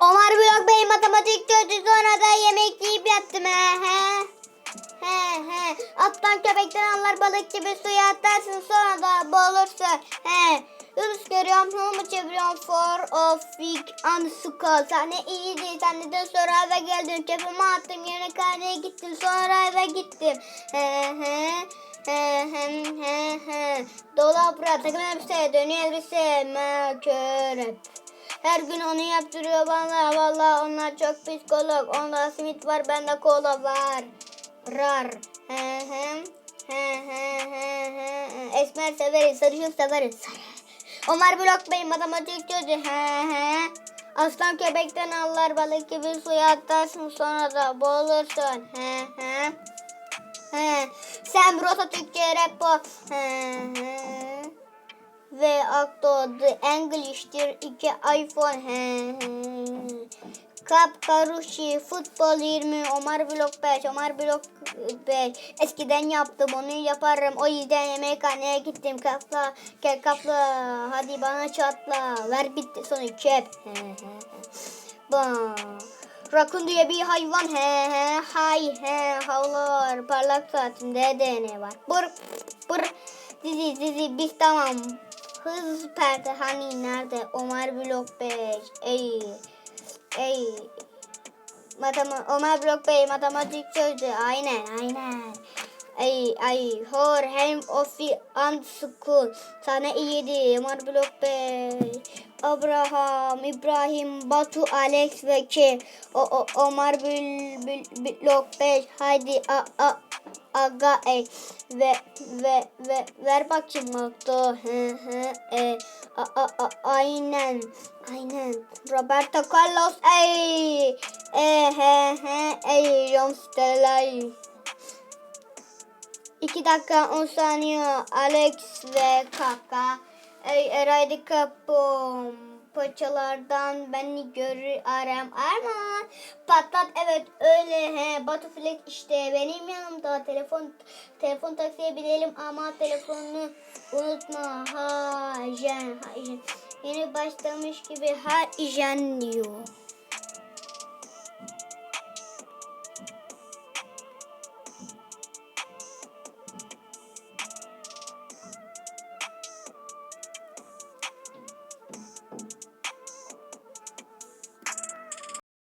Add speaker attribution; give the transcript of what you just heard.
Speaker 1: Omar Blok Bey matematik çözdü sonra da yemek yiyip yattım he he. He he. Attan köpekten anlar balık gibi suya atarsın sonra da boğulursun. He. Yunus görüyorum hımı çeviriyorum for of week and school. Sen ne iyiydi sen de sonra eve geldin çöpümü attım yine karneye gittim sonra eve gittim. He he. He he he he. Dolap takım elbise dönüyor elbise makörep. Her gün onu yaptırıyor bana. Vallahi onlar çok psikolog. Onda simit var, bende kola var. Rar. He he. He he he he. Esmer severiz, sarışın severiz. Sarı. Omar Blok Bey matematik çözdü. He he. Aslan köpekten allar balık gibi suya atarsın sonra da boğulursun. He he. He. Sen Rosa Türkçe rap o. He he ve Akto The English'tir iki iPhone he. Kap Karushi Futbol 20 Omar Blok 5 Omar Blok 5 Eskiden yaptım onu yaparım o yüzden yemekhaneye gittim kapla gel kapla hadi bana çatla ver bitti sonu he. Bam. Rakun diye bir hayvan he he hay he havlar parlak saatinde DNA var. Bur bur dizi dizi biz tamam. Hız perde hani nerede? Omar Blok 5. Ey. Ey. Matema Omar Blok Bey matematik çözdü. Aynen aynen. Ay ay hor hem ofi and school. Sana iyiydi Omar Blok Bey. Abraham, İbrahim, Batu, Alex ve K. O, o, Omar Bül, Bül, Blok 5. Haydi a, a, aga e ve ve ve ver bakayım nokta hı hı e a, a, a, aynen aynen. Roberto Carlos ey e he he ey John Stelay. 2 dakika 10 saniye. Alex ve Kaka. Ey Eraydı kapım paçalardan beni görür aram Arman patlat evet öyle he Batuflex işte benim yanımda telefon telefon taksiye binelim ama telefonunu unutma ha jen ha jen. Yeni başlamış gibi ha jen diyor